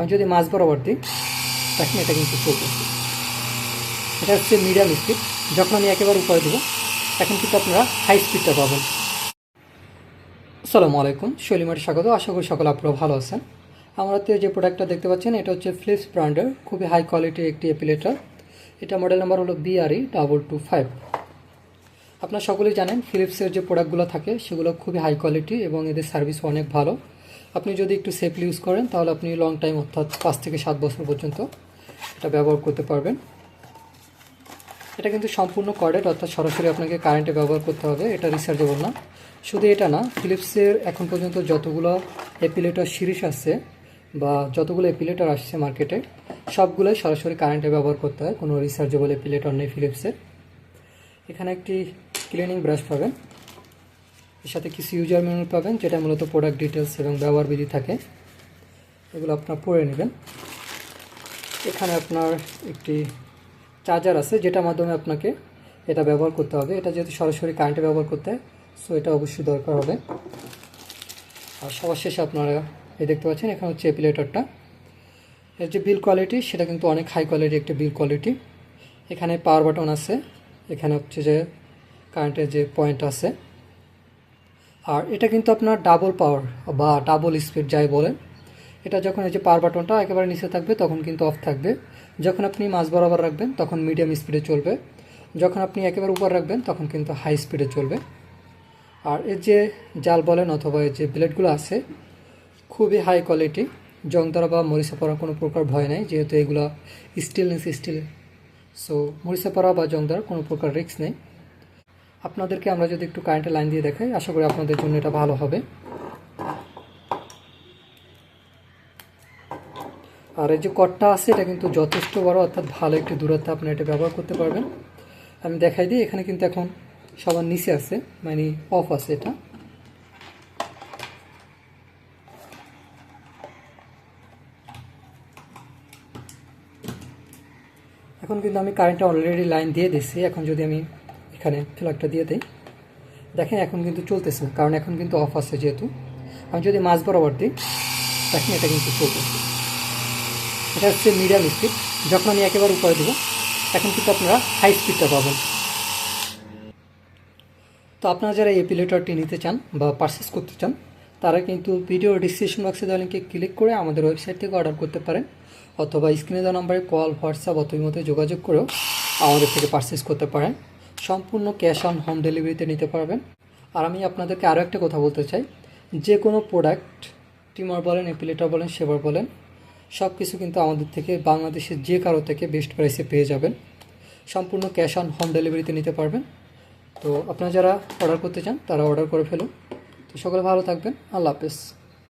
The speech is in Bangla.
আমি যদি মাছ বরাবর দিই তখন এটা কিন্তু চলতেছে এটা হচ্ছে মিডিয়াম স্পিড যখন আমি একেবারে উপরে দেবো এখন কিন্তু আপনারা হাই স্পিডটা পাবেন। আসসালামু আলাইকুম, শৈলিমার স্বাগত। আশা করি সকলে আপনারা ভালো আছেন। আমার হাতে যে প্রোডাক্টটা দেখতে পাচ্ছেন, এটা হচ্ছে ফ্লিপস ব্র্যান্ডের খুবই হাই কোয়ালিটির একটি এপিলেটার এটা মডেল নাম্বার হলো বিআরই ডাবল টু ফাইভ আপনারা সকলেই জানেন ফিলিপসের যে প্রোডাক্টগুলো থাকে, সেগুলো খুবই হাই কোয়ালিটি এবং এদের সার্ভিস অনেক ভালো। আপনি যদি একটু সেফলি ইউজ করেন, তাহলে আপনি লং টাইম অর্থাৎ পাঁচ থেকে সাত বছর পর্যন্ত এটা ব্যবহার করতে পারবেন। এটা কিন্তু সম্পূর্ণ কর্ডেড অর্থাৎ সরাসরি আপনাকে কারেন্টে ব্যবহার করতে হবে, এটা রিচার্জেবল না। শুধু এটা না ফিলিপসের এখন পর্যন্ত যতগুলো এপিলেটার সিরিজ আসছে বা যতগুলো এপিলেটার আসছে মার্কেটে সবগুলোই সরাসরি কারেন্টে ব্যবহার করতে হয়, কোনো রিচার্জেবল এপিলেটর নেই ফিলিপসের এখানে একটি ক্লিনিং ব্রাশ পাবেন। এর সাথে কিছু ইউজার ম্যানুয়াল পাবেন, যেটা মূলত প্রোডাক্ট ডিটেলস এবং ব্যবহার বিধি থাকে। এগুলো আপনার পড়ে নেবেন। এখানে আপনার একটি চার্জার আছে, যেটার মাধ্যমে আপনাকে এটা ব্যবহার করতে হবে। এটা যেহেতু সরাসরি কারেন্টে ব্যবহার করতে হয় সো এটা অবশ্যই দরকার হবে। আর সবার শেষে আপনারা এই দেখতে পাচ্ছেন, এখানে হচ্ছে এপিলেটরটা এর যে বিল কোয়ালিটি সেটা কিন্তু অনেক হাই কোয়ালিটি একটা বিল কোয়ালিটি এখানে পাওয়ার বাটন আছে, এখানে হচ্ছে যে কারেন্টের যে পয়েন্ট আছে। আর এটা কিন্তু আপনার ডাবল পাওয়ার বা ডাবল স্পিড যাই বলেন। এটা যখন এই যে পাওয়ার বাটনটা একেবারে নিচে থাকবে তখন কিন্তু অফ থাকবে। যখন আপনি মাঝ বরাবর রাখবেন তখন মিডিয়াম স্পিডে চলবে। যখন আপনি একেবারে উপর রাখবেন তখন কিন্তু হাই স্পিডে চলবে। আর এর যে জাল বলেন অথবা এর যে ব্লেডগুলো আছে, খুবই হাই কোয়ালিটি জং দ্বারা বা মরিচা পড়ার কোনো প্রকার ভয় নেই, যেহেতু এগুলো স্টিলনেস স্টিল সো মরিচা পড়া বা জং দ্বারা কোনো প্রকার রিস্ক নেই। আপনাদেরকে আমরা যদি একটু কারেন্টের লাইন দিয়ে দেখাই, আশা করি আপনাদের জন্য এটা ভালো হবে। আর এই যে কটটা আছে, এটা কিন্তু যথেষ্ট বড়, অর্থাৎ ভালো একটি দূরত্ব আপনি এটা ব্যবহার করতে পারবেন। আমি দেখাই দিই, এখানে কিন্তু এখন সবার নিচে আছে মানে অফ আছে এটা। এখন কিন্তু আমি কারেন্টটা অলরেডি লাইন দিয়ে দিচ্ছি। এখন যদি আমি এখানে ফ্ল্যাগটা দিয়ে দিই। দেখেন এখন কিন্তু চলতেছে না, কারণ এখন কিন্তু অফ আছে যেহেতু। আমি যদি মাছ বরাবর দিই, দেখেন এটা কিন্তু চলতেছে। এটা হচ্ছে মিডিয়াম স্পিড যখন আমি একেবারে উপরে দেবো এখন কিন্তু আপনারা হাই স্পিডটা পাবেন। তো আপনারা যারা এই পিলেটরটি নিতে চান বা পারচেস করতে চান, তারা কিন্তু ভিডিও ডিসক্রিপশন বক্সে দেওয়া লিঙ্কে ক্লিক করে আমাদের ওয়েবসাইট থেকে অর্ডার করতে পারেন। অথবা স্ক্রিনে দেওয়া নাম্বারে কল হোয়াটসঅ্যাপ অথবা মতো যোগাযোগ করেও আমাদের থেকে পারচেস করতে পারেন। সম্পূর্ণ ক্যাশ অন হোম ডেলিভারিতে নিতে পারবেন। আর আমি আপনাদেরকে আরও একটা কথা বলতে চাই। যে কোনো প্রোডাক্ট, টিমার বলেন এপিলেটার বলেন সেবার বলেন সব কিছু কিন্তু আমাদের থেকে, বাংলাদেশের যে কারও থেকে বেস্ট প্রাইসে পেয়ে যাবেন। সম্পূর্ণ ক্যাশ অন হোম ডেলিভারিতে নিতে পারবেন। তো আপনারা যারা অর্ডার করতে চান, তারা অর্ডার করে ফেলুন। তো সকলে ভালো থাকবেন। আল্লাহ হাফেজ।